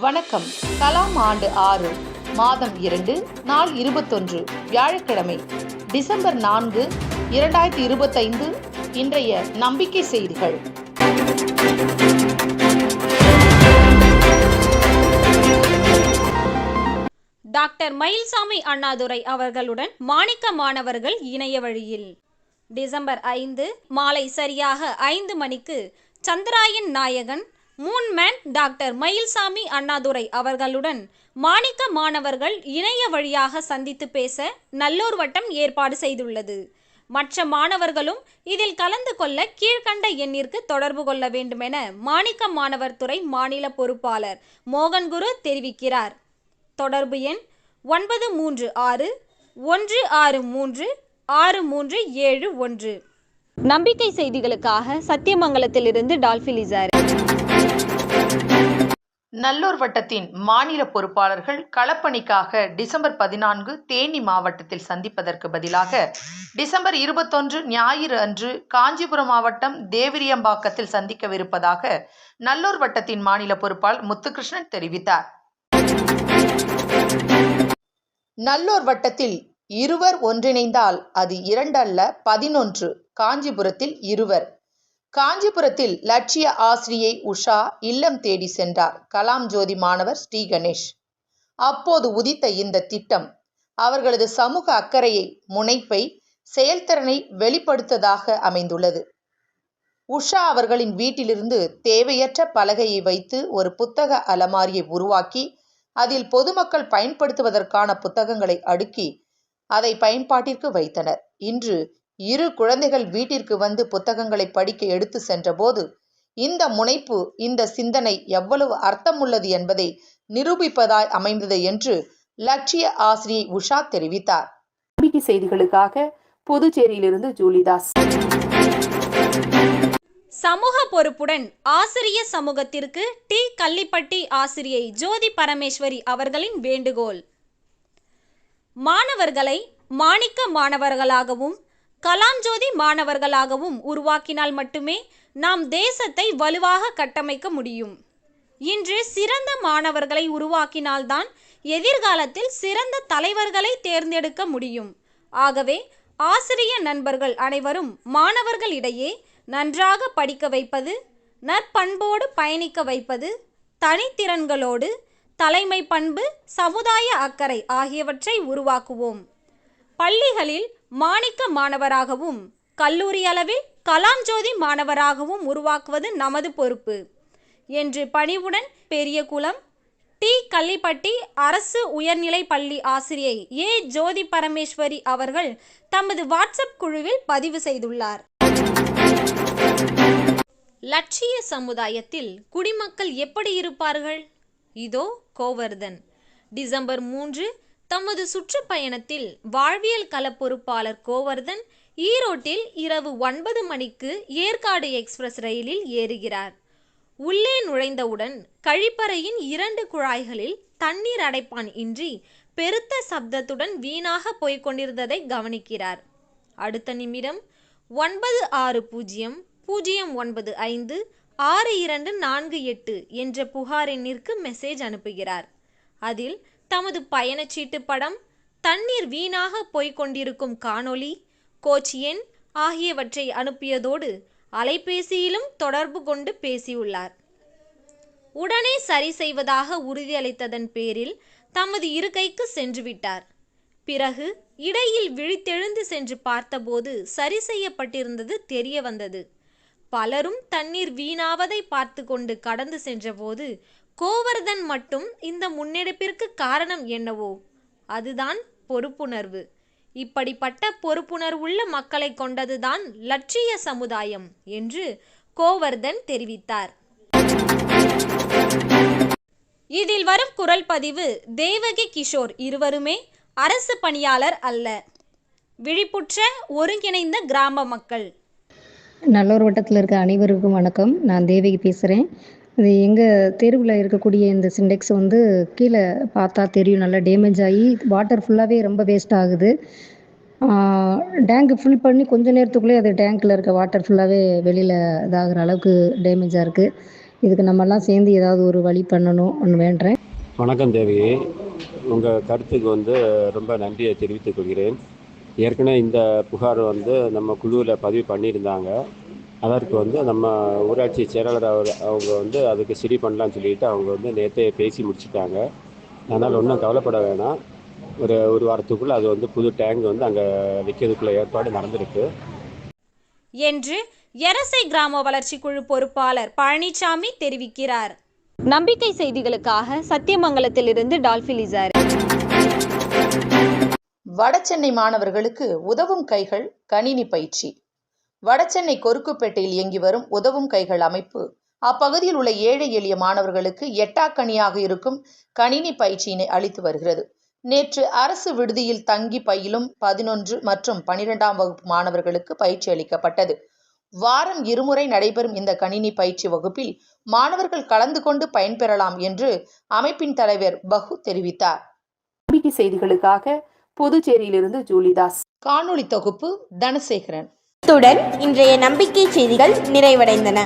வணக்கம். கலாம் ஆண்டு ஆறு மாதம் இரண்டு நாள் இருபத்தொன்று வியாழக்கிழமை டிசம்பர் நான்கு இரண்டாயிரத்தி இருபத்தைந்து இன்றைய நம்பிக்கை செய்திகள். டாக்டர் மயில்சாமி அண்ணாதுரை அவர்களுடன் மாணிக்க மாணவர்கள் இணைய வழியில். டிசம்பர் ஐந்து மாலை சரியாக ஐந்து மணிக்கு சந்திராயன் நாயகன் மூன்மேன் டாக்டர் மயில்சாமி அண்ணாதுரை அவர்களுடன் மாணிக்க மாணவர்கள் இணைய வழியாக சந்தித்து பேச நல்லூர் வட்டம் ஏற்பாடு செய்துள்ளது. மற்ற மாணவர்களும் இதில் கலந்து கொள்ள கீழ்க்கண்ட எண்ணிற்கு தொடர்பு கொள்ள வேண்டுமென மாணிக்க மாணவர் துறை மாநில பொறுப்பாளர் மோகன்குரு தெரிவிக்கிறார். தொடர்பு எண் ஒன்பது மூன்று ஆறு ஒன்று ஆறு மூன்று ஆறு மூன்று ஏழு ஒன்று. நம்பிக்கை செய்திகளுக்காக சத்தியமங்கலத்திலிருந்து டால்பிலிசார் நல்லூர் வட்டத்தின் மாநில பொறுப்பாளர்கள் களப்பணிக்காக டிசம்பர் பதினான்கு தேனி மாவட்டத்தில் சந்திப்பதற்கு பதிலாக டிசம்பர் இருபத்தொன்று ஞாயிறு அன்று காஞ்சிபுரம் மாவட்டம் தேவிரியம்பாக்கத்தில் சந்திக்கவிருப்பதாக நல்லூர் வட்டத்தின் மாநில பொறுப்பாளர் முத்துகிருஷ்ணன் தெரிவித்தார். நல்லூர் வட்டத்தில் இருவர் ஒன்றிணைந்தால் அது இரண்டல்ல பதினொன்று காஞ்சிபுரத்தில் இருவர். காஞ்சிபுரத்தில் லட்சிய ஆசிரியை உஷா இல்லம் தேடி சென்றார். கலாம் ஜோதி மாணவர் ஸ்ரீ கணேஷ். அப்போது உதித்த இந்த திட்டம் அவர்களது சமூக அக்கறையை முனைப்பை செயல்திறனை வெளிப்படுத்ததாக அமைந்துள்ளது. உஷா அவர்களின் வீட்டிலிருந்து தேவையற்ற பலகையை வைத்து ஒரு புத்தக அலமாரியை உருவாக்கி அதில் பொதுமக்கள் பயன்படுத்துவதற்கான புத்தகங்களை அடுக்கி அதை பயன்பாட்டிற்கு வைத்தனர். இன்று இரு குழந்தைகள் வீட்டிற்கு வந்து புத்தகங்களை படிக்க எடுத்து சென்றபோது இந்த முனைப்பு இந்த சிந்தனை எவ்வளவு அர்த்தமுள்ளது என்பதை நிரூபிப்பதாய் அமைந்தது என்று லட்சிய ஆசிரியை உஷா தெரிவித்தார். நம்பிக்கை செய்திகளுக்காக புதுச்சேரியிலிருந்து ஜூலிதாஸ். சமூக பொறுப்புடன் ஆசிரிய சமூகத்திற்கு டி. கள்ளிப்பட்டி ஆசிரியை ஜோதி பரமேஸ்வரி அவர்களின் வேண்டுகோள். மாணவர்களை மாணிக்க மாணவர்களாகவும் கலாம் ஜோதி மாணவர்களாகவும் உருவாக்கினால் மட்டுமே நாம் தேசத்தை வலுவாக கட்டமைக்க முடியும். இன்று சிறந்த மாணவர்களை உருவாக்கினால்தான் எதிர்காலத்தில் சிறந்த தலைவர்களை தேர்ந்தெடுக்க முடியும். ஆகவே ஆசிரிய நண்பர்கள் அனைவரும் மாணவர்களிடையே நன்றாக படிக்க வைப்பது நற்பண்போடு பயணிக்க வைப்பது தனித்திறன்களோடு தலைமை பண்பு சமுதாய அக்கறை ஆகியவற்றை உருவாக்குவோம். பள்ளிகளில் மாணிக்க மாணவராகவும் கல்லூரி அளவில் கலாம் ஜோதி மாணவராகவும் உருவாக்குவது நமது பொறுப்பு என்று பணிவுடன் பெரியகுளம் டி. கள்ளிப்பட்டி அரசு உயர்நிலை பள்ளி ஆசிரியை ஏ. ஜோதி பரமேஸ்வரி அவர்கள் தமது வாட்ஸ்அப் குழுவில் பதிவு செய்துள்ளார். லட்சிய சமுதாயத்தில் குடிமக்கள் எப்படி இருப்பார்கள்? இதோ கோவர்தன். டிசம்பர் மூன்று தமது சுற்றுப்பயணத்தில் வாழ்வியல் கள பொறுப்பாளர் கோவர்தன் ஈரோட்டில் இரவு ஒன்பது மணிக்கு ஏற்காடு எக்ஸ்பிரஸ் ரயிலில் ஏறுகிறார். உள்ளே நுழைந்தவுடன் கழிப்பறையின் இரண்டு குழாய்களில் தண்ணீர் அடைப்பான் இன்றி பெருத்த சப்தத்துடன் வீணாக போய்க் கொண்டிருந்ததை கவனிக்கிறார். அடுத்த நிமிடம் ஒன்பது ஆறு பூஜ்ஜியம் பூஜ்ஜியம் ஒன்பது ஐந்து ஆறு இரண்டு நான்கு எட்டு என்ற புகார் எண்ணிற்கு மெசேஜ் அனுப்புகிறார். அதில் தமது பயணச்சீட்டு படம் தண்ணீர் வீணாக போய்க் கொண்டிருக்கும் காணொளி கோச் எண் ஆகியவற்றை அனுப்பியதோடு அலைபேசியிலும் தொடர்பு கொண்டு பேசியுள்ளார். உடனே சரி செய்வதாக உறுதியளித்ததன் பேரில் தமது இருக்கைக்கு சென்றுவிட்டார். பிறகு இடையில் விழித்தெழுந்து சென்று பார்த்தபோது சரி செய்யப்பட்டிருந்தது தெரிய வந்தது பலரும் தண்ணீர் வீணாவதை பார்த்து கொண்டு கடந்து சென்றபோது கோவர்தன் மட்டும் இந்த முன்னெடுப்பிற்கு காரணம் என்னவோ? அதுதான் பொறுப்புணர்வு. இப்படிப்பட்ட பொறுப்புணர்வுள்ள மக்களை கொண்டதுதான் லட்சிய சமுதாயம் என்று கோவர்தன் தெரிவித்தார். இதில் வரும் குரல் பதிவு தேவகி கிஷோர் இருவருமே அரசு பணியாளர் அல்ல. விழிப்புற்ற ஒருங்கிணைந்த கிராம மக்கள். நல்லூர் வட்டத்தில் இருக்க அனைவருக்கும் வணக்கம். நான் தேவகி பேசுகிறேன் இது எங்கள் தெருவில் இருக்கக்கூடிய இந்த சிண்டெக்ஸ் வந்து கீழே பார்த்தா தெரியும். நல்லா டேமேஜ் ஆகி வாட்டர் ஃபுல்லாகவே ரொம்ப வேஸ்ட் ஆகுது. டேங்க் ஃபில் பண்ணி கொஞ்ச நேரத்துக்குள்ளே அது டேங்க்கில் இருக்க வாட்டர் ஃபுல்லாகவே வெளியில் இதாகிற அளவுக்கு டேமேஜாக இருக்குது இதுக்கு நம்மலாம் சேர்ந்து ஏதாவது ஒரு வழி பண்ணணும் ஒன்று வேண்டுறேன் வணக்கம் தேவி உங்கள் கருத்துக்கு வந்து ரொம்ப நன்றியை தெரிவித்துக் கொள்கிறேன். ஏற்கனவே இந்த புகார் வந்து நம்ம குழுவில் பதிவு பண்ணியிருந்தாங்க. அதற்கு வந்து நம்ம ஊராட்சி செயலாளர் அவர் அவங்க வந்து அதுக்கு சரி பண்ணலான்னு சொல்லிட்டு அவங்க வந்து நேற்றே பேசி முடிச்சிட்டாங்க. அதனால் ஒன்றும் கவலைப்பட வேணாம். ஒரு ஒரு வாரத்துக்குள்ளே அது வந்து புது டேங்க் வந்து அங்கே வைக்கிறதுக்குள்ள ஏற்பாடு நடந்திருக்கு. என்று எரசை கிராம வளர்ச்சி குழு பொறுப்பாளர் பழனிசாமி தெரிவிக்கிறார். நம்பிக்கை செய்திகளுக்காக சத்தியமங்கலத்திலிருந்து டால்பிலிசார் வடசென்னை மாணவர்களுக்கு உதவும் கைகள் கணினி பயிற்சி. வடசென்னை கொருக்குப்பேட்டையில் இயங்கி வரும் உதவும் கைகள் அமைப்பு அப்பகுதியில் உள்ள ஏழை எளிய மாணவர்களுக்கு எட்டாக்கணியாக இருக்கும் கணினி பயிற்சியினை அளித்து வருகிறது. நேற்று அரசு விடுதியில் தங்கி பயிலும் பதினொன்று மற்றும் பனிரெண்டாம் வகுப்பு மாணவர்களுக்கு பயிற்சி அளிக்கப்பட்டது. வாரம் இருமுறை நடைபெறும் இந்த கணினி பயிற்சி வகுப்பில் மாணவர்கள் கலந்து கொண்டு பயன்பெறலாம் என்று அமைப்பின் தலைவர் பகு தெரிவித்தார். செய்திகளுக்காக புதுச்சேரியிலிருந்து ஜூலிதாஸ். காணொளி தொகுப்பு தனசேகரன். இத்துடன் இன்றைய நம்பிக்கை செய்திகள் நிறைவடைந்தன.